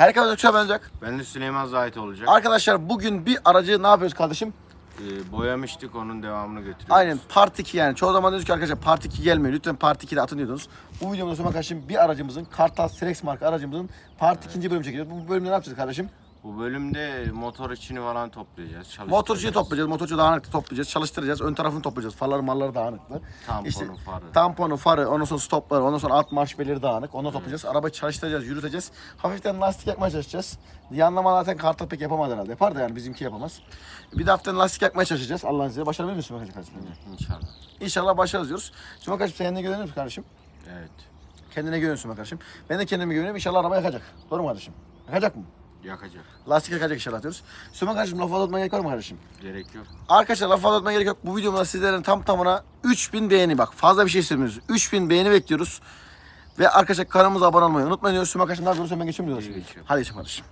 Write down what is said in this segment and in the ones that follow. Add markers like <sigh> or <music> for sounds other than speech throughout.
Herkes Ökçü'ye benecek. Ben de Süleyman Zahit olacak. Arkadaşlar bugün bir aracı ne yapıyoruz kardeşim? Ee, boyamıştık onun devamını götürüyoruz. Aynen Part 2 yani. Çoğu zaman diyoruz ki arkadaşlar Part 2 gelmiyor. Lütfen Part 2'de atın diyordunuz. Bu videomda sonra kardeşim bir aracımızın Kartal Strex marka aracımızın Part 2. bölüm çekiyoruz. Bu bölümde ne yapacağız kardeşim? Bu bölümde motor içini falan toplayacağız. çalıştıracağız. Motorcuyu toplayacağız. Motorcu dağınıklı toplayacağız. Çalıştıracağız. Ön tarafını toplayacağız. Farları marları dağınıklı. Tamponu, farı. Tamponu, farı, ondan sonra stopları, ondan sonra alt marş beleri dağınık. Onu toplayacağız. Arabayı çalıştıracağız, yürüteceğiz. Hafiften lastik yakmaya çalışacağız. Yanlama zaten kartal pek yapamaz herhalde. Yapar da yani bizimki yapamaz. Bir de hafiften lastik yakmaya çalışacağız. Allah'ın izniyle. Başarabilir misin kardeşim? kardeşim? İnşallah. İnşallah başarırız diyoruz. Şimdi kardeşim sen kendine güveniyor musun kardeşim? Evet. Kendine güveniyorsun kardeşim. Ben de kendime güveniyorum. İnşallah araba yakacak. Doğru mu kardeşim? Yakacak mı? Yakacak. Lastik yakacak inşallah diyoruz. Süleyman kardeşim lafı uzatmaya gerek var mı kardeşim? Gerek yok. Arkadaşlar lafı uzatmaya gerek yok. Bu videomda sizlerin tam tamına 3000 beğeni bak. Fazla bir şey istemiyoruz. 3000 beğeni bekliyoruz. Ve arkadaşlar kanalımıza abone olmayı unutmayın diyoruz. Süleyman kardeşim ne yapıyoruz? Hemen geçiyorum diyoruz. Hadi geçelim kardeşim.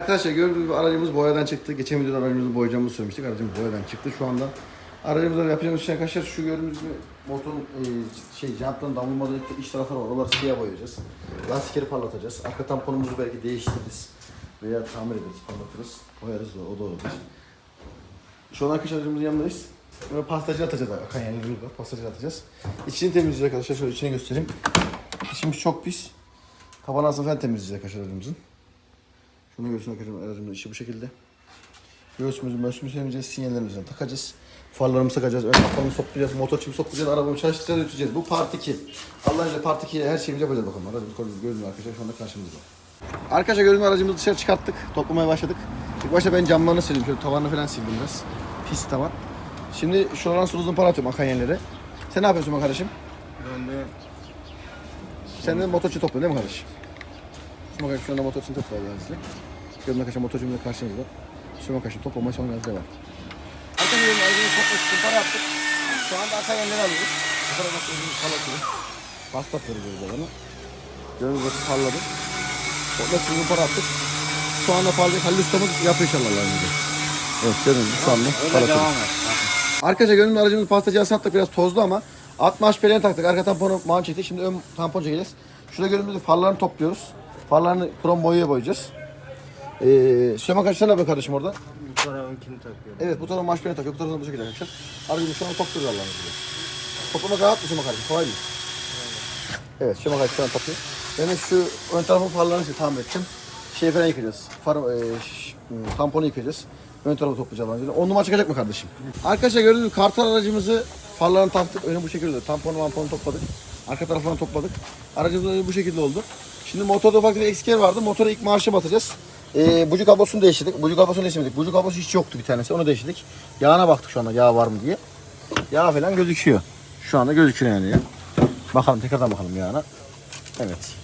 Arkadaşlar gördüğünüz gibi aracımız boyadan çıktı. Geçen videoda aracımızı boyayacağımızı söylemiştik. Aracımız boyadan çıktı. Şu anda aracımızda yapacağımız şey arkadaşlar şu gördüğünüz gibi motorun e, şey jantların damlamadığı iç tarafları var. Oraları siyah boyayacağız. Lastikleri parlatacağız. Arka tamponumuzu belki değiştiririz. Veya tamir ederiz, parlatırız. Boyarız da o da olabilir. Şu an aracımızın yanındayız. Böyle pastacı atacağız. Akan yerlerimiz var. Pastacı atacağız. İçini temizleyeceğiz arkadaşlar. Şöyle içini göstereyim. İçimiz çok pis. Taban altını falan temizleyeceğiz arkadaşlar aracımızın. Şunu görsün arkadaşlar aracımızın içi bu şekilde. Göğsümüzü möğsümüzü temizleyeceğiz. Sinyallerimizi takacağız. Farlarımızı takacağız. Ön kapağını soklayacağız. Motor çipi soklayacağız. Arabamı çalıştıracağız. Öteceğiz. Bu part 2. Allah'ın izniyle part 2'ye her şeyimizi yapacağız bakalım. Aracımız gördüğünüz gördüğünüz arkadaşlar şu anda karşımızda. Arkadaşlar gördüğünüz aracımızı dışarı çıkarttık. Toplamaya başladık. İlk başta ben camlarını sildim. Şöyle tavanını falan sildim biraz. Pis tavan. Şimdi şuradan su uzun para atıyorum akan yerlere. Sen ne yapıyorsun bak kardeşim? Ben de Sen de motorçu topluyorsun değil mi kardeşim? Suma kardeşim şu anda motorçu topluyor Allah'ın izniyle. Gördüğün arkadaşlar motorcumla karşınızda. Suma kardeşim toplama son gazda var. Arka yerine aracımızı toplayıp uzun para yaptık. Şu anda arka yerleri alıyoruz. Bu tarafa uzun para atıyoruz. Bastat veriyoruz adamı. Gördüğünüz gibi parladı. Toplayıp uzun para attık. Şu anda parlayıp Halil ustamız yapıyor inşallah Allah'ın izniyle. Evet gördüğünüz gibi şu anda öyle parlatıyoruz. devam et. Arkadaşlar gönül aracımız pastacıya sattık biraz tozlu ama 60 pelerini taktık. Arka tamponu mağan çektik. Şimdi ön tampon çekeceğiz. Şurada gördüğünüz farlarını topluyoruz. Farlarını krom boyaya boyayacağız. Ee, Süleyman kardeşim sen ne yapıyorsun kardeşim orada? Bu tarafınkini takıyorum. Evet bu tarafa maş pelerini takıyor. Bu tarafa bu şekilde arkadaşlar. Aracımız şu an topluyoruz Allah'ın izniyle. Toplamak rahat mı Süleyman kardeşim? Kolay mı? Evet Süleyman şu an topluyor. De şu ön tarafın farlarını tamir edeceğim. Şey falan yıkayacağız. Far, e, m, tamponu yıkayacağız. Ön tarafı toplayacağız izniyle. On numara çıkacak mı kardeşim? Arkadaşlar gördüğünüz gibi kartal aracımızı farlarını taktık. Önü bu şekilde. Tamponu mamponu topladık. Arka tarafını topladık. Aracımız önü bu şekilde oldu. Şimdi motorda ufak bir eksikler vardı. Motora ilk marşı batacağız. Ee, bucu kablosunu değiştirdik. Bucu kablosunu değiştirmedik. Bucu kablosu hiç yoktu bir tanesi. Onu değiştirdik. Yağına baktık şu anda yağ var mı diye. Yağ falan gözüküyor. Şu anda gözüküyor yani ya. Bakalım tekrardan bakalım yağına. Evet.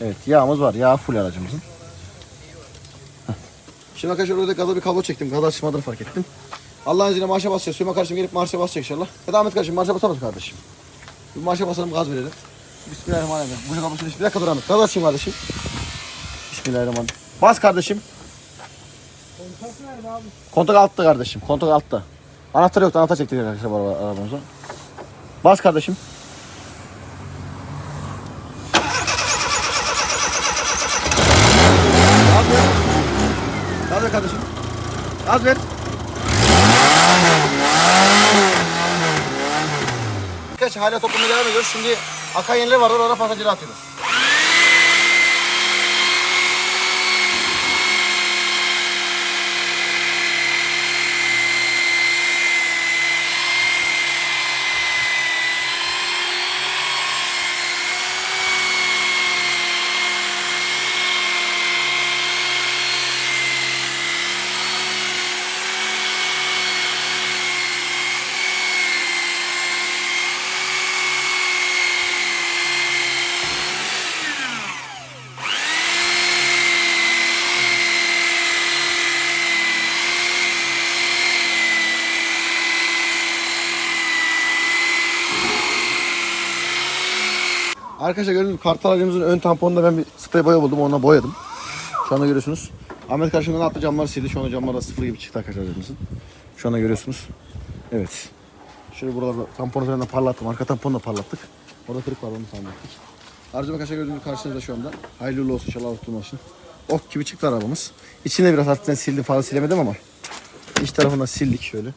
Evet yağımız var. Yağ full aracımızın. Şimdi arkadaşlar orada gaza bir kablo çektim. Gaz açmadığını fark ettim. Allah'ın izniyle marşa basacağız. Süleyman kardeşim gelip marşa basacak inşallah. Ya da Ahmet kardeşim marşa basar mısın kardeşim? Bir marşa basalım gaz verelim. Bismillahirrahmanirrahim. Bu kablosunu bir dakika dur Ahmet. Gaz açayım kardeşim. Bismillahirrahmanirrahim. Bas kardeşim. Kontak nerede abi? Kontak altta kardeşim. Kontak altta. Anahtar yoktu. Anahtar çektik arkadaşlar arabamıza. Bas kardeşim. Gaz ver. Gaz ver kardeşim. Gaz ver. Arkadaşlar hala toplamaya devam ediyoruz. Şimdi akan yerler var. Orada pasajları atıyoruz. Arkadaşlar gördüğünüz gibi kartal aracımızın ön tamponunda ben bir sprey boya buldum. Onunla boyadım. Şu anda görüyorsunuz. Ahmet karşımda ne yaptı? Camları sildi. Şu anda camlar da sıfır gibi çıktı arkadaşlar aracımızın. Şu anda görüyorsunuz. Evet. Şöyle buralarda tamponu falan da parlattım. Arka tamponu da parlattık. Orada kırık var onu ettik. Aracım arkadaşlar gördüğünüz karşınızda şu anda. Hayırlı olsun inşallah tutulmasın. ok gibi çıktı arabamız. İçinde biraz hafiften sildim fazla silemedim ama iç tarafından sildik şöyle.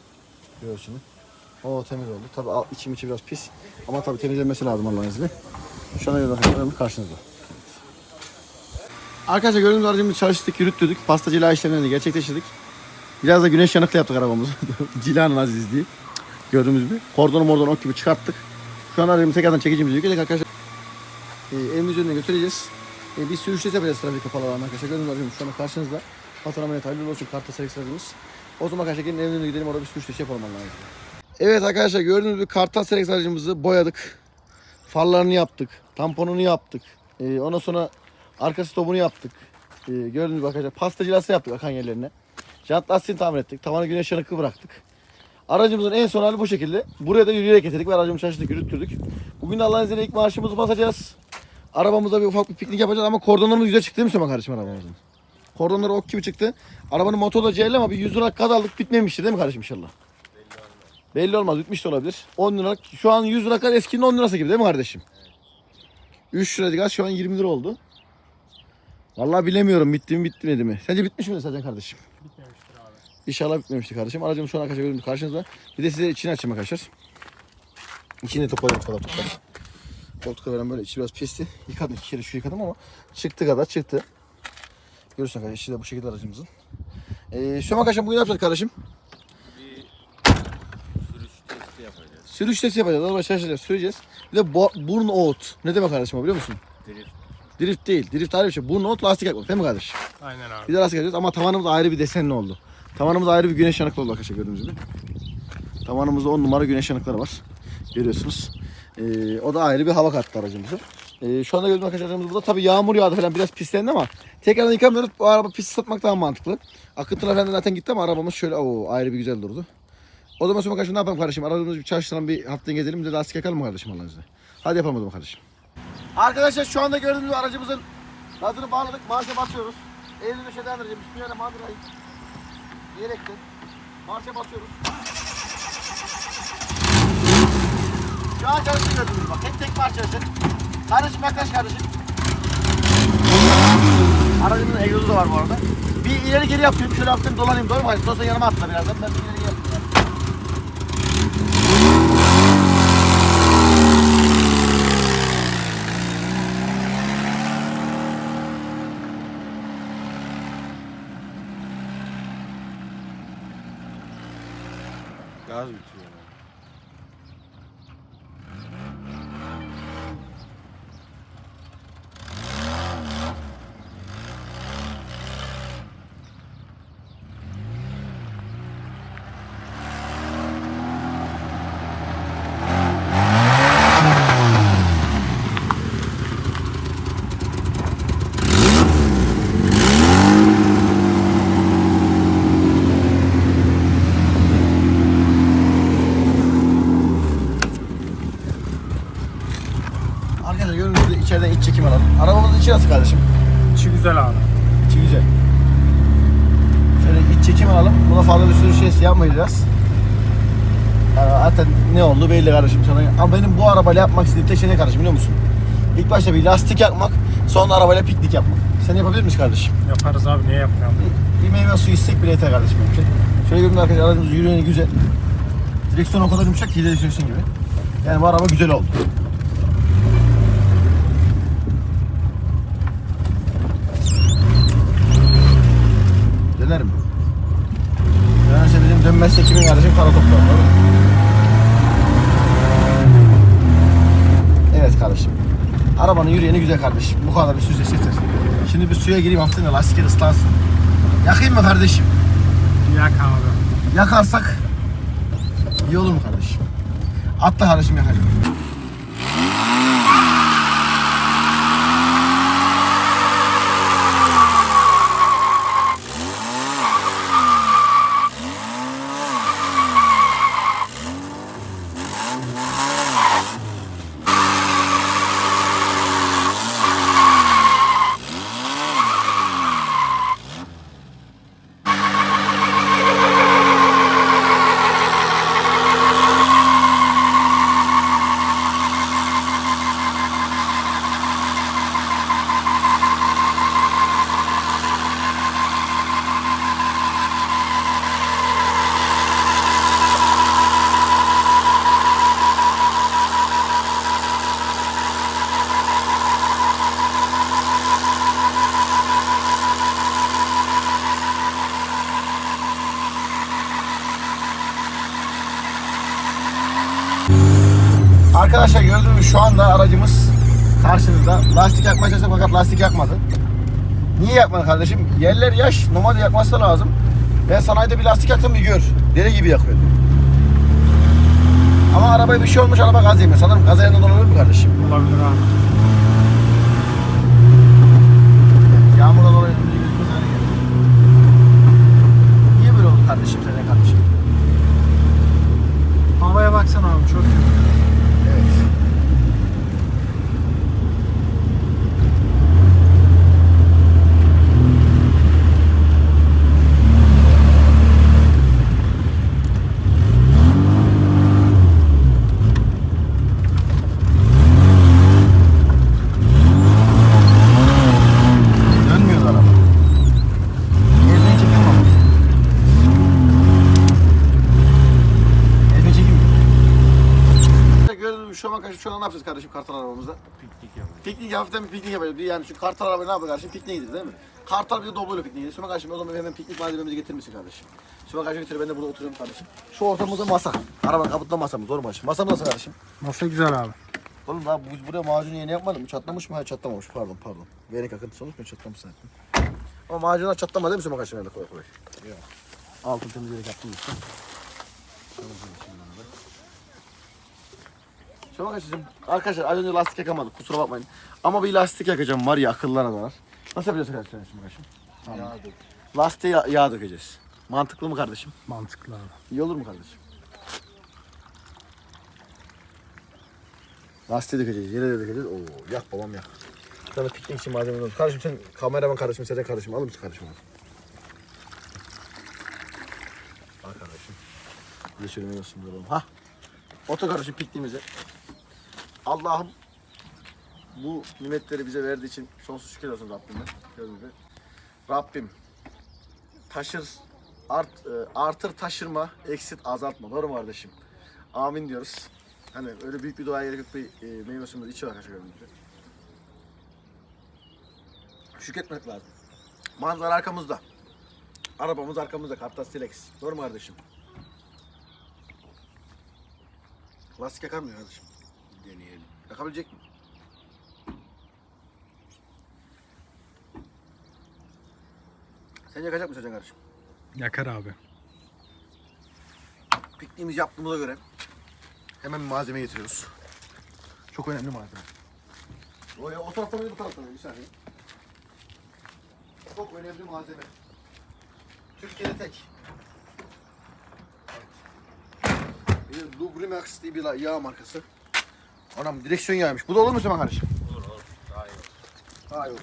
Görüyorsunuz. O temiz oldu. Tabii içim içi biraz pis. Ama tabii temizlenmesi lazım Allah'ın izniyle. Anda gördüğünüz arabamız karşınızda. Arkadaşlar gördüğünüz aracımızı çalıştırdık, yürüttürdük. Pasta cila işlemlerini gerçekleştirdik. Biraz da güneş yanıklı yaptık arabamızı. <laughs> Cilanın azizliği. Gördüğümüz gibi. Kordonu mordonu ok gibi çıkarttık. Şu an aracımızı tekrardan çekicimizi yükledik arkadaşlar. E, evimiz önüne götüreceğiz. E, bir sürüş test yapacağız trafik kapalı alanı arkadaşlar. Gördüğünüz aracımız şu anda karşınızda. Hasan ameliyat hayırlı olsun. Kartta seleksiz aracımız. O zaman arkadaşlar gelin evin önüne gidelim orada bir sürüş test yapalım izniyle. Evet arkadaşlar gördüğünüz gibi kartal seleksiz aracımızı boyadık. Farlarını yaptık. Tamponunu yaptık. E, ondan sonra arka stopunu yaptık. E, gördüğünüz gibi arkadaşlar pasta cilası yaptık akan yerlerine. Jant lastiğini tamir ettik. Tavanı güneş yanıklı bıraktık. Aracımızın en son hali bu şekilde. Buraya da yürüyerek getirdik ve aracımızı çalıştık, yürüttürdük. Bugün de Allah'ın izniyle ilk marşımızı basacağız. Arabamızda bir ufak bir piknik yapacağız ama kordonlarımız güzel çıktı değil mi Süleyman kardeşim arabamızın? Kordonları ok gibi çıktı. Arabanın motoru da CL ama bir 100 lira gaz aldık bitmemiştir değil mi kardeşim inşallah? Belli olmaz bitmiş de olabilir. 10 lira şu an 100 lira gaz eskinin 10 lirası gibi değil mi kardeşim? 3 liraydı gaz şu an 20 lira oldu. Vallahi bilemiyorum bitti mi bitmedi mi? Sence bitmiş mi Sercan kardeşim? Bitmemiştir abi. İnşallah bitmemişti kardeşim. Aracımız şu an arkadaşlar görüntü karşınızda. Bir de size içini açayım arkadaşlar. İçini topladım koltukları. Koltukları veren böyle içi biraz pisti. Yıkadım iki kere şu yıkadım ama çıktı kadar çıktı. Görüyorsun arkadaşlar içi de bu şekilde aracımızın. Ee, şu an arkadaşlar bugün ne yapacağız kardeşim? Bir sürüş testi yapacağız. Sürüş testi yapacağız. Araba şaşıracağız, süreceğiz. Bir de bo- burn out. Ne demek kardeşim o biliyor musun? Drift. Drift değil. Drift ayrı bir şey. Burn out lastik yakmak değil mi kardeşim? Aynen abi. Bir de lastik yapacağız ama tavanımız ayrı bir desenli oldu. Tavanımız ayrı bir güneş yanıklı oldu arkadaşlar gördüğünüz gibi. Tavanımızda 10 numara güneş yanıkları var. Görüyorsunuz. Ee, o da ayrı bir hava kattı aracımıza. Ee, şu anda gördüğünüz arkadaşlarımız burada. Tabii yağmur yağdı falan biraz pislendi ama tekrardan yıkamıyoruz. Bu araba pis satmak daha mantıklı. Akıntılar falan zaten gitti ama arabamız şöyle o ayrı bir güzel durdu. O zaman sonra kardeşim ne yapalım kardeşim? Arabamızı bir çalıştıralım bir haftaya gezelim de lastik yakalım mı kardeşim Allah'ın izniyle? Hadi yapalım o zaman kardeşim. Arkadaşlar şu anda gördüğünüz aracımızın gazını bağladık. Marşa basıyoruz. Elini döşeden aracım. Bismillahirrahmanirrahim. Diyerekten marşa basıyoruz. Şu an çalıştı gördüğünüz gibi bak. Hep tek marş çalışır. Kardeşim yaklaş kardeşim. Aracımızın egzozu da var bu arada. Bir ileri geri yapıyorum. Şöyle hafiften dolanayım. Doğru mu? Hadi Sosa yanıma atla birazdan. Ben bir ileri geri yapayım. Gaz bitiyor. yani. Arkadaşlar gördüğünüz gibi çekim alalım. Arabamızın içi nasıl kardeşim? İçi güzel abi. İçi güzel. Şöyle iç çekim alalım. Buna fazla bir sürü şey yapmayacağız. Yani zaten ne oldu belli kardeşim sana. Ama benim bu arabayla yapmak istediğim tek şey ne kardeşim biliyor musun? İlk başta bir lastik yakmak, sonra arabayla piknik yapmak. Sen yapabilir misin kardeşim? Yaparız abi niye yapmayalım? Bir meyve suyu içsek bile yeter kardeşim benim için. Şöyle gördüğünüz arkadaşlar aracımız yürüyeni güzel. Direksiyon o kadar yumuşak ki direksiyon gibi. Yani bu araba güzel oldu. Döner mi? Dönerse bizim dönmezse kimin kardeşim kara toplar. Doğru mu? Evet kardeşim. Arabanın yürüyeni güzel kardeşim. Bu kadar bir süzle yeter. Şimdi bir suya gireyim de lastikler ıslansın. Yakayım mı kardeşim? Yak abi. Yakarsak iyi olur mu kardeşim? Atla kardeşim yakacağım. Arkadaşlar gördüğünüz şu anda aracımız karşınızda. Lastik yakmaya çalıştık fakat lastik yakmadı. Niye yakmadı kardeşim? Yerler yaş, normalde yakması da lazım. Ben sanayide bir lastik yaktım bir gör. Deli gibi yakıyor. Ama arabaya bir şey olmuş, araba gaz yemiyor. Sanırım gaz ayağından olabilir mi kardeşim? Olabilir abi. Yağmurdan dolayı önce gözümüz hale geldi. Niye böyle oldu kardeşim sen kardeşim? Havaya baksana abi çok kötü. Evet. Dönmüyor araba. Elini çekiyor mu? Elini çekeyim mi? Gibi şu an kardeşim şu an ne yapacağız kardeşim kartal arabamızda? Piknik yapalım. Piknik hafiften bir piknik yapacağız. Bir Yani şu kartal arabayı ne yapıyor kardeşim? Pikniğe gidiyor değil mi? Kartal bir de Doblo'yla pikniğe gidiyor. Sonra kardeşim o zaman hemen piknik malzememizi getirir misin kardeşim? Sonra kardeşim götür ben de burada oturuyorum kardeşim. Şu ortamızda masa. Arabanın kaputunda masamız. Doğru mu kardeşim? Masamız nasıl kardeşim? Nasıl güzel abi. Oğlum daha biz buraya macunu yeni yapmadık mı? Çatlamış mı? Hayır çatlamamış. Pardon pardon. Verik akıntısı olmuş mu? Çatlamış zaten. Ama macunlar çatlamadı değil mi Süleyman kardeşim? Kolay kolay. Yok. Altın temizleyerek yaptım işte. Şuna kardeşim, arkadaşlar az önce lastik yakamadık kusura bakmayın. Ama bir lastik yakacağım var ya akıllara zarar. Nasıl yapacağız kardeşim şimdi kardeşim? Tamam. Lastiğe yağ, yağ dökeceğiz. Mantıklı mı kardeşim? Mantıklı abi. İyi olur mu kardeşim? Lastiğe dökeceğiz, yere de dökeceğiz. Oo, yak babam yak. Sana piknik için malzeme olur. Kardeşim sen kameraman kardeşim, sen de kardeşim. Alır mısın kardeşim? Al kardeşim. Bir de şöyle meyve suyu alalım. Ha. Otur kardeşim pikniğimize. Allah'ım bu nimetleri bize verdiği için sonsuz şükür olsun Rabbime. Gibi. Rabbim taşır art, e, artır taşırma, eksit azaltma. Doğru mu kardeşim? Amin diyoruz. Hani öyle büyük bir duaya gerek yok bir e, meyve içi var arkadaşlar gibi. Şükretmek lazım. Manzara arkamızda. Arabamız arkamızda. Kartas Silex. Doğru mu kardeşim? Lastik yakar mı kardeşim? Deneyelim. Yakabilecek mi? Sen yakacak mısın Can kardeşim? Yakar abi. Pikniğimizi yaptığımıza göre hemen bir malzeme getiriyoruz. Çok önemli malzeme. O, ya, o taraftan mıydı bu taraftan mıydı? Bir saniye. Çok önemli malzeme. Türkiye'de tek. Bir Lubrimax diye bir yağ markası. Anam direksiyon yağıymış. Bu da olur mu Süleyman kardeşim? Olur olur. Daha iyi olur. Daha iyi olmuş.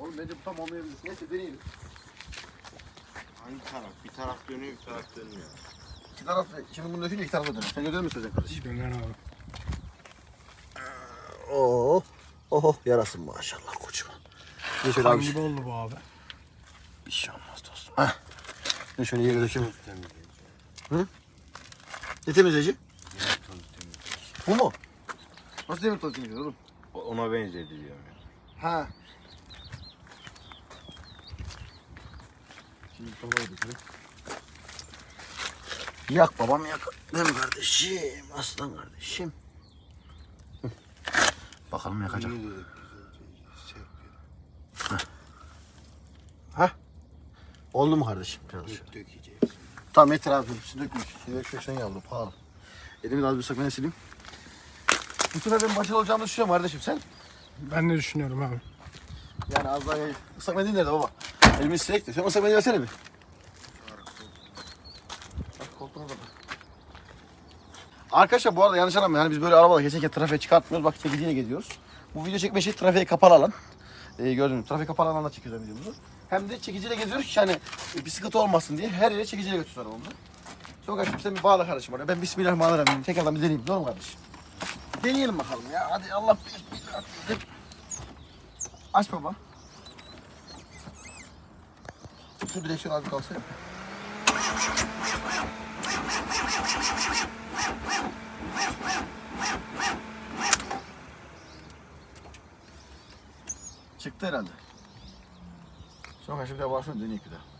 Oğlum bence bu tam olmayabilir. Neyse deneyelim. Hangi taraf? Bir taraf dönüyor, bir taraf dönmüyor. İki taraf, şimdi bunu dökünce iki tarafa dönüyor. Sen gördün mü Sözcan kardeşim? Döner abi. Oo. Oh yarasın maşallah koçum. Bir şöyle abi. gibi oldu bu abi. Bir şey olmaz dostum. Heh. Bir şöyle yere dökeyim. Hı? Ne temizleyici? Bu mu? Nasıl demir tozu temizliyor oğlum? Ona benzedi diyorum ya. Ha. Şimdi tavaya dökelim. Yak babam yak. Değil mi kardeşim? Aslan kardeşim. Bakalım yakacak. Ha? Oldu mu kardeşim? Biraz. Dökeceğiz. Tamam yeter abi. Hepsi dökmüş. Dökmüşsen yavrum. Pahalı. Elimi de az bir sakın sileyim. Bu sefer ben başarılı olacağımı düşünüyorum kardeşim. Sen? Ben de düşünüyorum abi. Yani az daha ıslak mendil nerede baba? Elimi silek de. Sen ıslak mendil versene bir. Bak koltuğuna da bak. Arkadaşlar bu arada yanlış anlamayın. Yani biz böyle arabalar geçerken trafiğe çıkartmıyoruz. Bak çekiciyle geziyoruz. Bu video çekme şey trafiğe kapalı alan. Ee, gördünüz mü? Trafik kapalı alanda çekiyoruz videomuzu. Hem de çekiciyle geziyoruz ki yani bir sıkıntı olmasın diye her yere çekiciyle götürüyoruz arabamızı. Sonra kardeşim sen bir bağla kardeşim oraya. Ben Bismillahirrahmanirrahim. Tekrardan bir deneyeyim. Doğru mu kardeşim? Deneyelim bakalım ya. Hadi Allah bismillah. Aç baba. Şu direksiyon abi kalsın. Çıktı herhalde. Sonra şimdi varsın deneyek bir daha.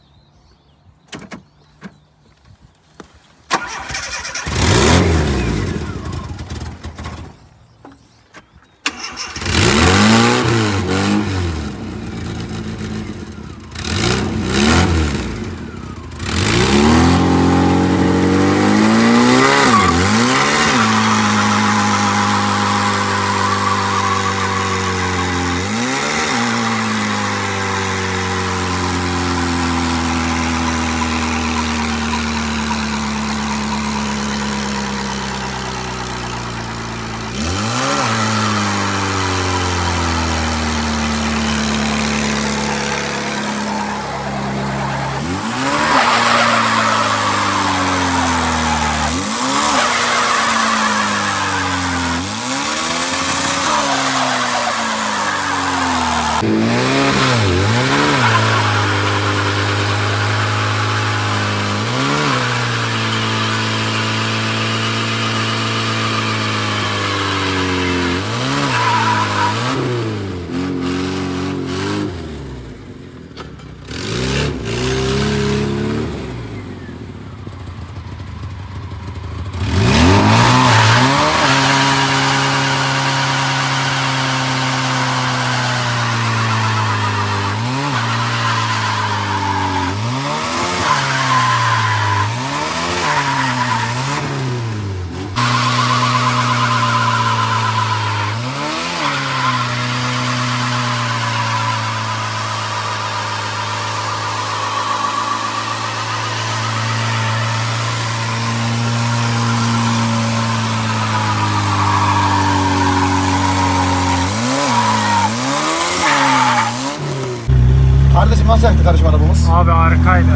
Kardeşim nasıl yaktı kardeşim arabamız? Abi harikaydı.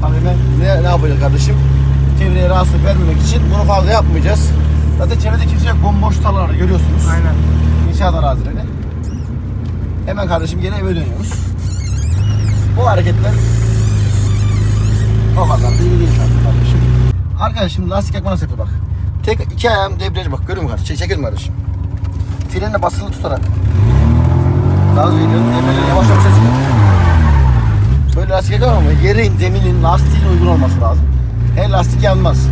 Hani ben ne, ne yapacağız kardeşim? Çevreye rahatsızlık vermemek için bunu fazla yapmayacağız. Zaten çevrede kimse yok. Bomboş tarlaları görüyorsunuz. Aynen. İnşaat arazileri. Hemen kardeşim geri eve dönüyoruz. Bu hareketler o kadar değil tabii kardeşim. Arkadaşım lastik yakma nasıl yapıyor bak. Tek iki ayağım debriyaj bak görüyor musun kardeşim? Çek, çekelim kardeşim. Frenle basılı tutarak. Gaz veriyorum. Debriyajı yavaş yavaş açıyor. Böyle lastik yakamam ama yerin, zeminin, lastiğin uygun olması lazım. Her lastik yanmaz.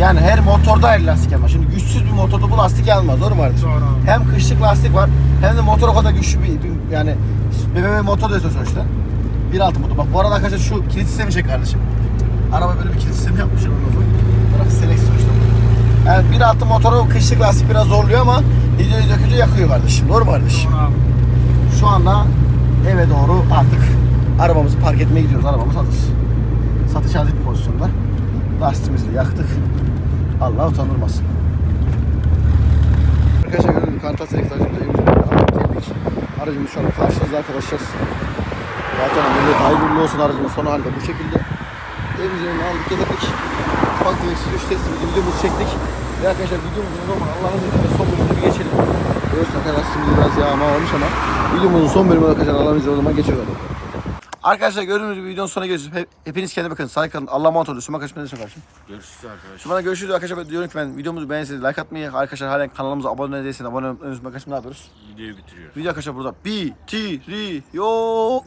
Yani her motorda her lastik yanmaz. Şimdi güçsüz bir motorda bu lastik yanmaz. Doğru mu kardeşim? Doğru abi. Hem kışlık lastik var hem de motor o kadar güçlü bir, bir- yani BMW motor da sonuçta. 1.6 motor. Bak bu arada arkadaşlar şu kilit sistemi çek kardeşim. Araba böyle bir kilit sistemi yapmışlar. Bırak seleksiyon işte. Yani 1.6 motoru kışlık lastik biraz zorluyor ama videoyu dökünce yakıyor kardeşim. Doğru mu kardeşim? Doğru abi. Şu anda eve doğru artık arabamızı park etmeye gidiyoruz. Arabamız hazır. Satış hazır pozisyonda. Lastiğimizi de yaktık. Allah utandırmasın. Arkadaşlar gördüğünüz gibi Kantas Elektrik'te evimizin geldik. Aracımız şu an karşınızda arkadaşlar. Zaten böyle hayırlı olsun aracımız son halde bu şekilde. Evimizin aldık getirdik. Ufak bir sürüş testi videomuzu çektik. Ve arkadaşlar videomuzun o zaman Allah'ın izniyle son bölümüne arkadaşlar şimdi biraz yağma olmuş ama videomuzun son bölümü arkadaşlar Allah'ın izniyle o zaman geçiyor. Arkadaşlar gördüğünüz gibi videonun sonuna geliyoruz. Hep- Hepiniz kendine bakın. Sağ kalın. Allah'a emanet olun. Suma kaçmayı da kardeşim. Görüşürüz arkadaşlar. Şu bana görüşürüz arkadaşlar. Ben diyorum ki ben videomuzu beğenirseniz like atmayı. Arkadaşlar halen kanalımıza abone değilseniz abone olmayı unutmayın. Arkadaşlar ne yapıyoruz? Videoyu bitiriyoruz. Video arkadaşlar burada bitiriyor.